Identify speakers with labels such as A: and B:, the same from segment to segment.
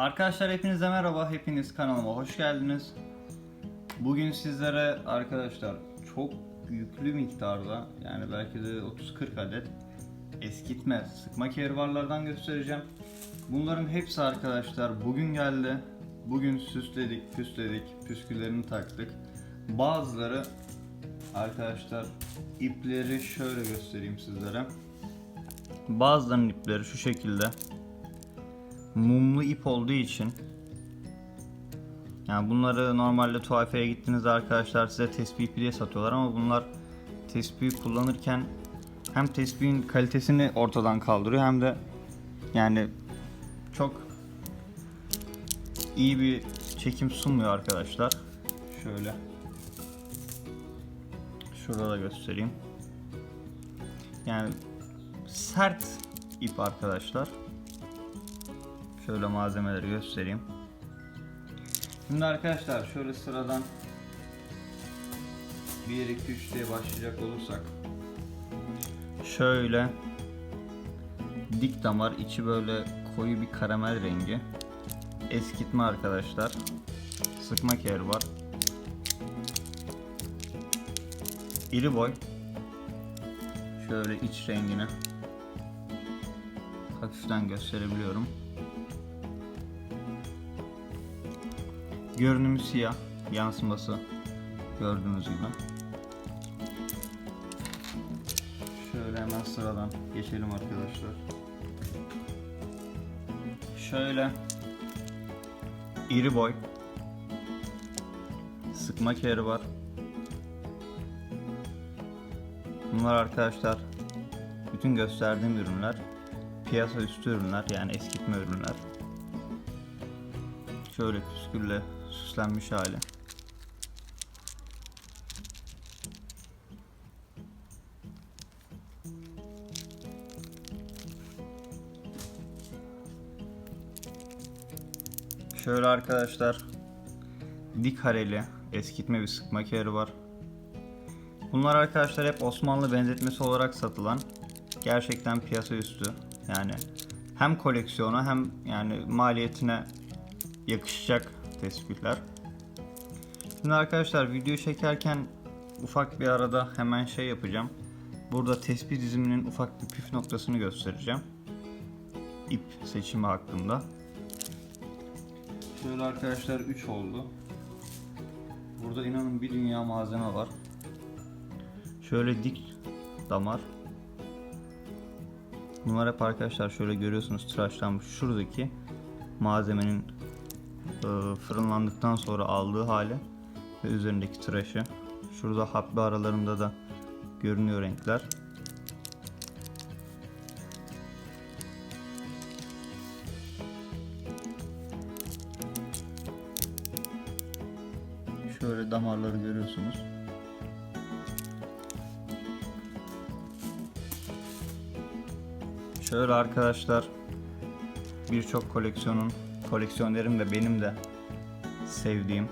A: Arkadaşlar hepinize merhaba, hepiniz kanalıma hoş geldiniz. Bugün sizlere arkadaşlar çok yüklü miktarda yani belki de 30-40 adet eskitme sıkma kervarlardan göstereceğim. Bunların hepsi arkadaşlar bugün geldi. Bugün süsledik, püsledik, püsküllerini taktık. Bazıları arkadaşlar ipleri şöyle göstereyim sizlere. Bazılarının ipleri şu şekilde mumlu ip olduğu için yani bunları normalde tuhafeye gittiğinizde arkadaşlar size tespih ipi diye satıyorlar ama bunlar tespihi kullanırken hem tespihin kalitesini ortadan kaldırıyor hem de yani çok iyi bir çekim sunmuyor arkadaşlar. Şöyle şurada da göstereyim. Yani sert ip arkadaşlar. Şöyle malzemeleri göstereyim. Şimdi arkadaşlar şöyle sıradan 1 2 3 diye başlayacak olursak. Şöyle dik damar içi böyle koyu bir karamel rengi. Eskitme arkadaşlar. Sıkma ker var. İri boy. Şöyle iç rengini hafiften gösterebiliyorum Görünümü siyah, yansıması gördüğünüz gibi. Şöyle hemen sıradan geçelim arkadaşlar. Şöyle iri boy sıkma keri var. Bunlar arkadaşlar bütün gösterdiğim ürünler piyasa üstü ürünler yani eskitme ürünler. Şöyle püskülle süslenmiş hali. Şöyle arkadaşlar dik hareli eskitme bir sıkma keri var. Bunlar arkadaşlar hep Osmanlı benzetmesi olarak satılan gerçekten piyasa üstü yani hem koleksiyona hem yani maliyetine yakışacak tespihler. Şimdi arkadaşlar video çekerken ufak bir arada hemen şey yapacağım. Burada tespih diziminin ufak bir püf noktasını göstereceğim. İp seçimi hakkında. Şöyle arkadaşlar 3 oldu. Burada inanın bir dünya malzeme var. Şöyle dik damar. Bunlar hep arkadaşlar şöyle görüyorsunuz tıraşlanmış. Şuradaki malzemenin fırınlandıktan sonra aldığı hali ve üzerindeki tıraşı. Şurada hapli aralarında da görünüyor renkler. Şöyle damarları görüyorsunuz. Şöyle arkadaşlar birçok koleksiyonun koleksiyonerim ve benim de sevdiğim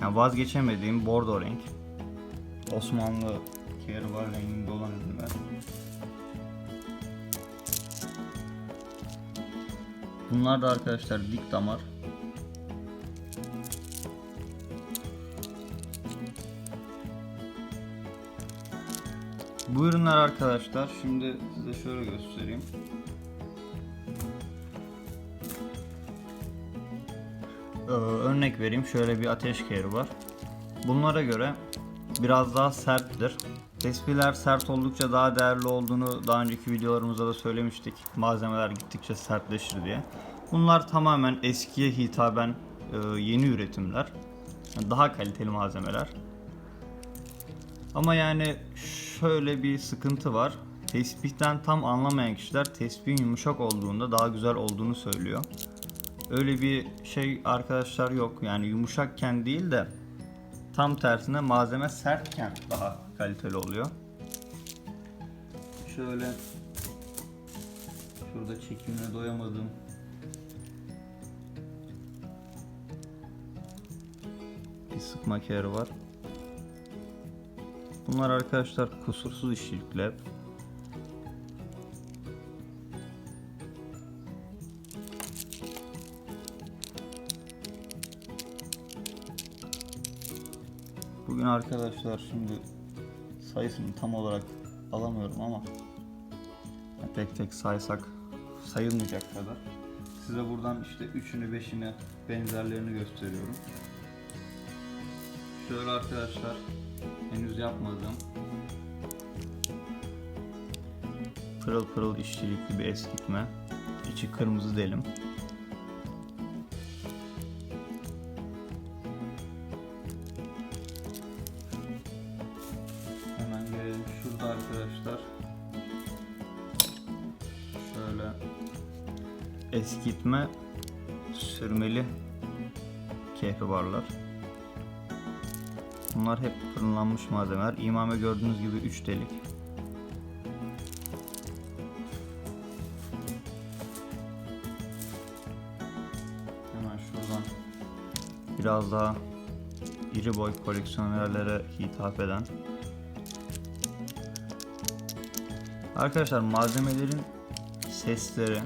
A: yani vazgeçemediğim bordo renk. Osmanlı kervar renginde olan ürünler. Bunlar da arkadaşlar dik damar. Bu ürünler arkadaşlar şimdi size şöyle göstereyim. Ee, örnek vereyim şöyle bir ateş keri var. Bunlara göre biraz daha serttir. Tespihler sert oldukça daha değerli olduğunu daha önceki videolarımızda da söylemiştik. Malzemeler gittikçe sertleşir diye. Bunlar tamamen eskiye hitaben e, yeni üretimler. Daha kaliteli malzemeler. Ama yani şöyle bir sıkıntı var. Tespihten tam anlamayan kişiler tespihin yumuşak olduğunda daha güzel olduğunu söylüyor. Öyle bir şey arkadaşlar yok. Yani yumuşakken değil de tam tersine malzeme sertken daha kaliteli oluyor. Şöyle şurada çekimine doyamadığım bir sıkma keri var. Bunlar arkadaşlar kusursuz işçilikler. Bugün arkadaşlar şimdi sayısını tam olarak alamıyorum ama tek tek saysak sayılmayacak kadar. Size buradan işte üçünü beşini benzerlerini gösteriyorum. Şöyle arkadaşlar henüz yapmadığım pırıl pırıl işçilikli bir eskitme. İçi kırmızı delim. Eskitme sürmeli kehribarlar. Bunlar hep fırınlanmış malzemeler. İmame gördüğünüz gibi 3 delik. Hemen şuradan biraz daha iri boy koleksiyonerlere hitap eden Arkadaşlar malzemelerin sesleri,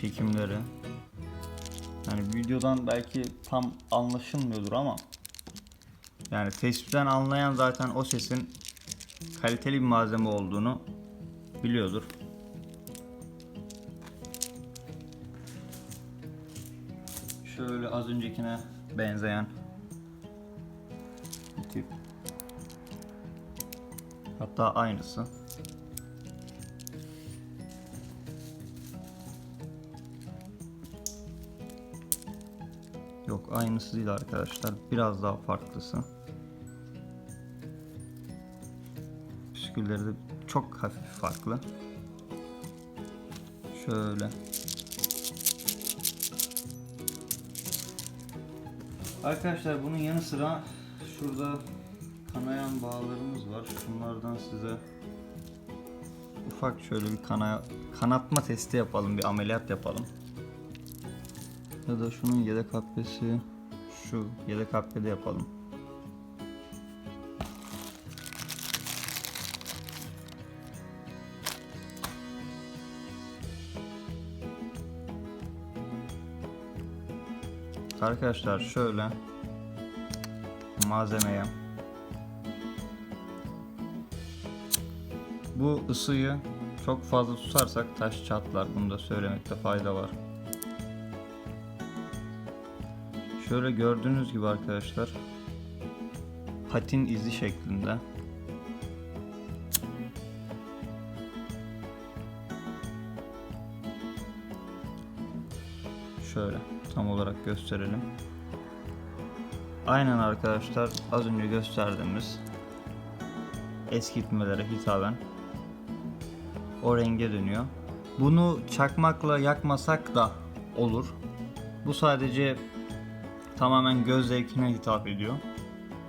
A: çekimleri yani videodan belki tam anlaşılmıyordur ama yani tespitten anlayan zaten o sesin kaliteli bir malzeme olduğunu biliyordur. Şöyle az öncekine benzeyen bir tip. Hatta aynısı. Aynısı değil arkadaşlar. Biraz daha farklısı. Püskülleri de çok hafif farklı. Şöyle. Arkadaşlar bunun yanı sıra şurada kanayan bağlarımız var. Şunlardan size ufak şöyle bir kana kanatma testi yapalım, bir ameliyat yapalım. Ya da şunun yedek habbesi şu yedek habbede yapalım. Arkadaşlar şöyle malzemeye bu ısıyı çok fazla tutarsak taş çatlar. Bunu da söylemekte fayda var. Şöyle gördüğünüz gibi arkadaşlar patin izi şeklinde şöyle tam olarak gösterelim. Aynen arkadaşlar az önce gösterdiğimiz eskitmelere hitaben o renge dönüyor. Bunu çakmakla yakmasak da olur. Bu sadece tamamen göz zevkine hitap ediyor.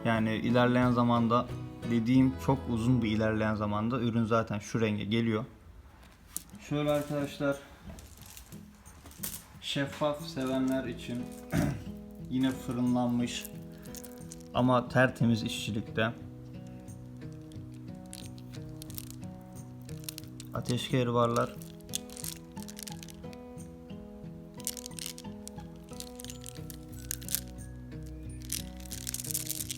A: Yani ilerleyen zamanda dediğim çok uzun bir ilerleyen zamanda ürün zaten şu renge geliyor. Şöyle arkadaşlar şeffaf sevenler için yine fırınlanmış ama tertemiz işçilikte ateş varlar.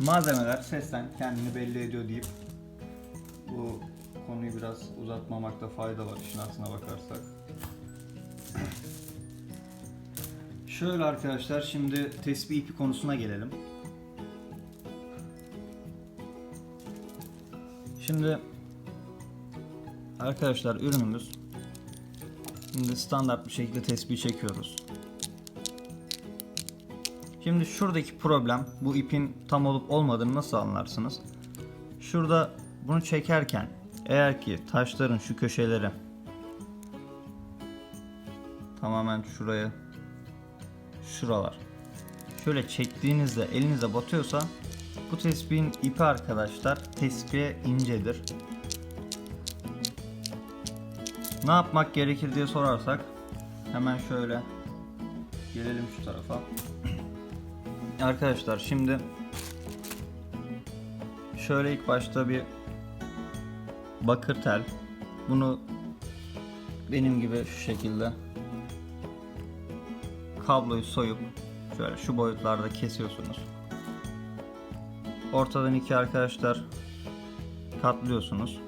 A: Malzemeler sesten kendini belli ediyor deyip bu konuyu biraz uzatmamakta fayda var işin aslına bakarsak. Şöyle arkadaşlar şimdi tespih ipi konusuna gelelim. Şimdi arkadaşlar ürünümüz şimdi standart bir şekilde tespih çekiyoruz. Şimdi şuradaki problem bu ipin tam olup olmadığını nasıl anlarsınız? Şurada bunu çekerken eğer ki taşların şu köşeleri tamamen şuraya şuralar şöyle çektiğinizde elinize batıyorsa bu tespihin ipi arkadaşlar tespihe incedir. Ne yapmak gerekir diye sorarsak hemen şöyle gelelim şu tarafa. Arkadaşlar şimdi şöyle ilk başta bir bakır tel bunu benim gibi şu şekilde kabloyu soyup şöyle şu boyutlarda kesiyorsunuz. ortadan iki arkadaşlar katlıyorsunuz.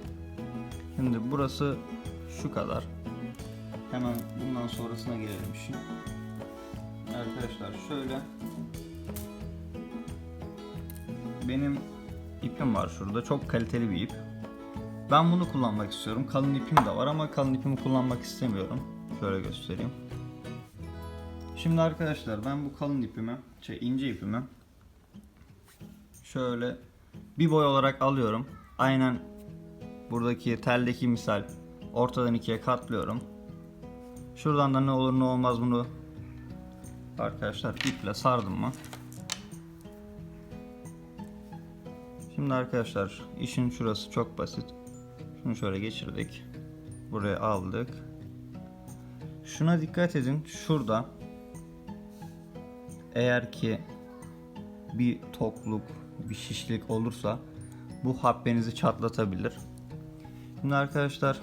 A: Şimdi burası şu kadar. Hemen bundan sonrasına gelelim şimdi. Arkadaşlar şöyle benim ipim var şurada. Çok kaliteli bir ip. Ben bunu kullanmak istiyorum. Kalın ipim de var ama kalın ipimi kullanmak istemiyorum. Şöyle göstereyim. Şimdi arkadaşlar ben bu kalın ipimi, şey ince ipimi şöyle bir boy olarak alıyorum. Aynen buradaki teldeki misal ortadan ikiye katlıyorum. Şuradan da ne olur ne olmaz bunu arkadaşlar iple sardım mı? Şimdi arkadaşlar işin şurası çok basit. Şunu şöyle geçirdik. Buraya aldık. Şuna dikkat edin. Şurada eğer ki bir tokluk, bir şişlik olursa bu habbenizi çatlatabilir. Şimdi arkadaşlar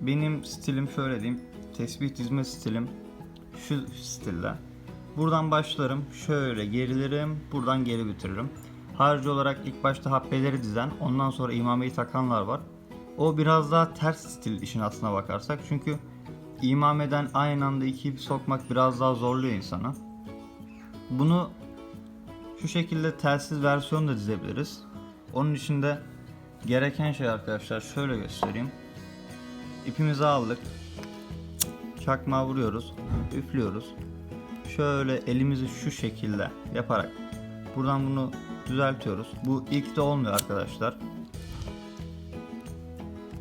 A: benim stilim şöyle diyeyim. Tesbih dizme stilim şu stilde. Buradan başlarım. Şöyle gerilerim. Buradan geri bitiririm. Harici olarak ilk başta habbeleri dizen ondan sonra imameyi takanlar var. O biraz daha ters stil işin aslına bakarsak. Çünkü imameden aynı anda iki ip sokmak biraz daha zorluyor insana. Bunu şu şekilde telsiz versiyon da dizebiliriz. Onun için de gereken şey arkadaşlar şöyle göstereyim. İpimizi aldık. Çakmağı vuruyoruz. Üflüyoruz. Şöyle elimizi şu şekilde yaparak buradan bunu düzeltiyoruz. Bu ilk de olmuyor arkadaşlar.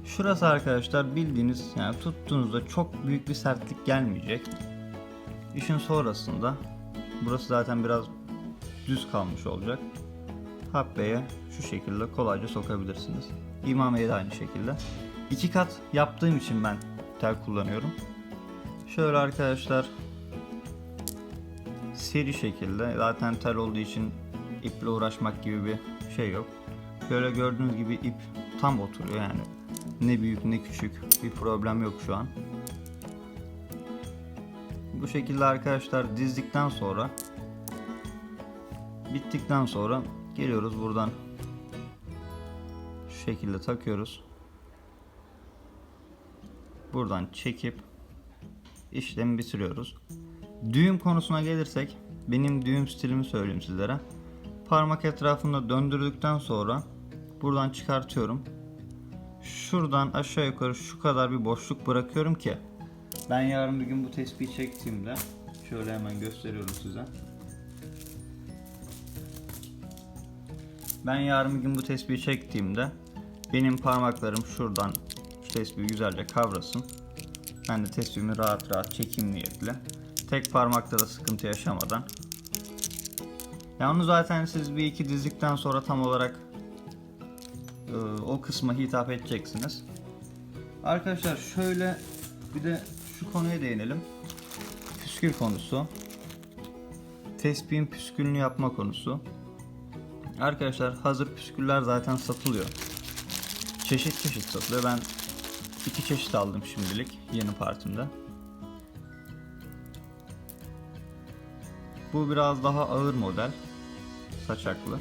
A: Şurası arkadaşlar bildiğiniz yani tuttuğunuzda çok büyük bir sertlik gelmeyecek. İşin sonrasında burası zaten biraz düz kalmış olacak. Habbeye şu şekilde kolayca sokabilirsiniz. İmameye de aynı şekilde. İki kat yaptığım için ben tel kullanıyorum. Şöyle arkadaşlar seri şekilde zaten tel olduğu için iple uğraşmak gibi bir şey yok. Böyle gördüğünüz gibi ip tam oturuyor yani. Ne büyük ne küçük bir problem yok şu an. Bu şekilde arkadaşlar dizdikten sonra bittikten sonra geliyoruz buradan şu şekilde takıyoruz. Buradan çekip işlemi bitiriyoruz. Düğüm konusuna gelirsek benim düğüm stilimi söyleyeyim sizlere. Parmak etrafında döndürdükten sonra buradan çıkartıyorum. Şuradan aşağı yukarı şu kadar bir boşluk bırakıyorum ki ben yarın bir gün bu tespihi çektiğimde şöyle hemen gösteriyorum size. Ben yarın bir gün bu tespihi çektiğimde benim parmaklarım şuradan şu tespihi güzelce kavrasın. Ben de tespihimi rahat rahat çekeyim niyetli. Tek parmakta da sıkıntı yaşamadan. Ya onu zaten siz bir iki dizdikten sonra tam olarak e, o kısma hitap edeceksiniz. Arkadaşlar şöyle bir de şu konuya değinelim. Püskül konusu. Tespihin püskülünü yapma konusu. Arkadaşlar hazır püsküller zaten satılıyor. Çeşit çeşit satılıyor. Ben iki çeşit aldım şimdilik yeni partimde. Bu biraz daha ağır model. Saçaklı.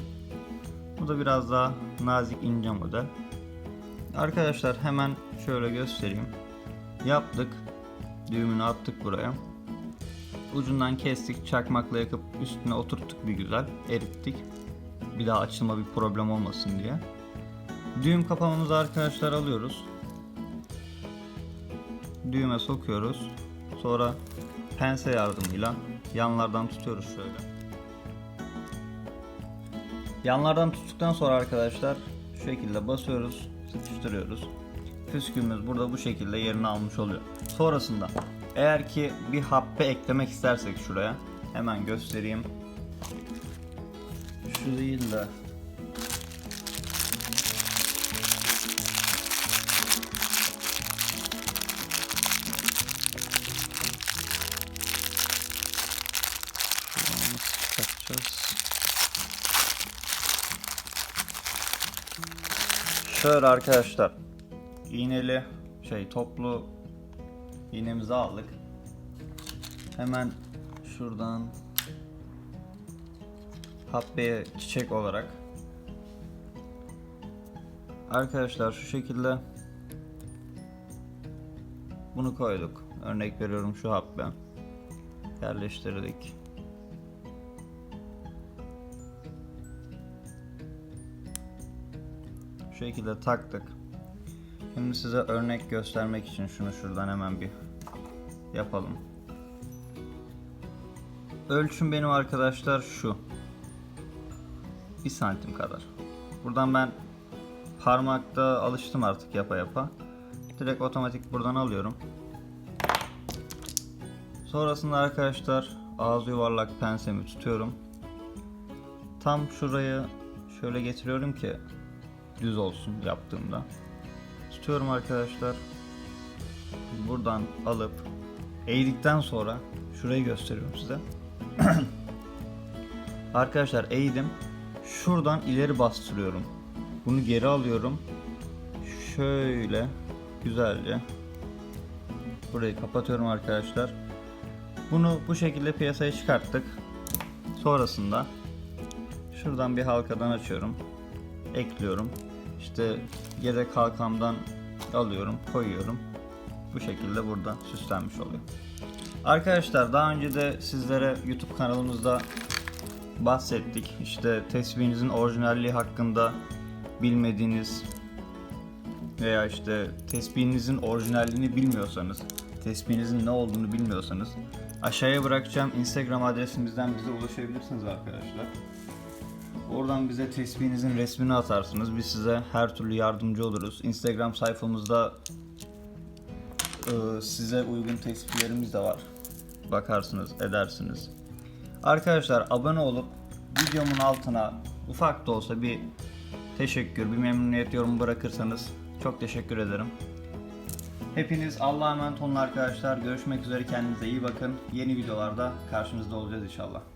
A: Bu da biraz daha nazik ince model. Arkadaşlar hemen şöyle göstereyim. Yaptık. Düğümünü attık buraya. Ucundan kestik, çakmakla yakıp üstüne oturttuk bir güzel, erittik. Bir daha açılma bir problem olmasın diye. Düğüm kapamamızı arkadaşlar alıyoruz. Düğüme sokuyoruz. Sonra pense yardımıyla yanlardan tutuyoruz şöyle. Yanlardan tuttuktan sonra arkadaşlar şu şekilde basıyoruz, sıkıştırıyoruz. Püskülümüz burada bu şekilde yerini almış oluyor. Sonrasında eğer ki bir happe eklemek istersek şuraya hemen göstereyim. Şu değil de Şöyle arkadaşlar iğneli şey toplu iğnemizi aldık. Hemen şuradan habbeye çiçek olarak Arkadaşlar şu şekilde bunu koyduk. Örnek veriyorum şu habbı. Yerleştirdik. Şu şekilde taktık. Şimdi size örnek göstermek için şunu şuradan hemen bir yapalım. Ölçüm benim arkadaşlar şu. 1 santim kadar. Buradan ben parmakta alıştım artık yapa yapa. Direkt otomatik buradan alıyorum. Sonrasında arkadaşlar ağzı yuvarlak pensemi tutuyorum. Tam şurayı şöyle getiriyorum ki düz olsun yaptığımda. Tutuyorum arkadaşlar. Buradan alıp eğdikten sonra şurayı gösteriyorum size. arkadaşlar eğdim. Şuradan ileri bastırıyorum. Bunu geri alıyorum. Şöyle güzelce burayı kapatıyorum arkadaşlar. Bunu bu şekilde piyasaya çıkarttık. Sonrasında şuradan bir halkadan açıyorum. Ekliyorum. İşte yedek halkamdan alıyorum, koyuyorum. Bu şekilde burada süslenmiş oluyor. Arkadaşlar daha önce de sizlere YouTube kanalımızda bahsettik. İşte tesbihinizin orijinalliği hakkında bilmediğiniz veya işte tesbihinizin orijinalliğini bilmiyorsanız, tesbihinizin ne olduğunu bilmiyorsanız aşağıya bırakacağım Instagram adresimizden bize ulaşabilirsiniz arkadaşlar. Oradan bize tesbihinizin resmini atarsınız. Biz size her türlü yardımcı oluruz. Instagram sayfamızda e, size uygun tespihlerimiz de var. Bakarsınız, edersiniz. Arkadaşlar abone olup videomun altına ufak da olsa bir teşekkür, bir memnuniyet yorum bırakırsanız çok teşekkür ederim. Hepiniz Allah'a emanet olun arkadaşlar. Görüşmek üzere kendinize iyi bakın. Yeni videolarda karşınızda olacağız inşallah.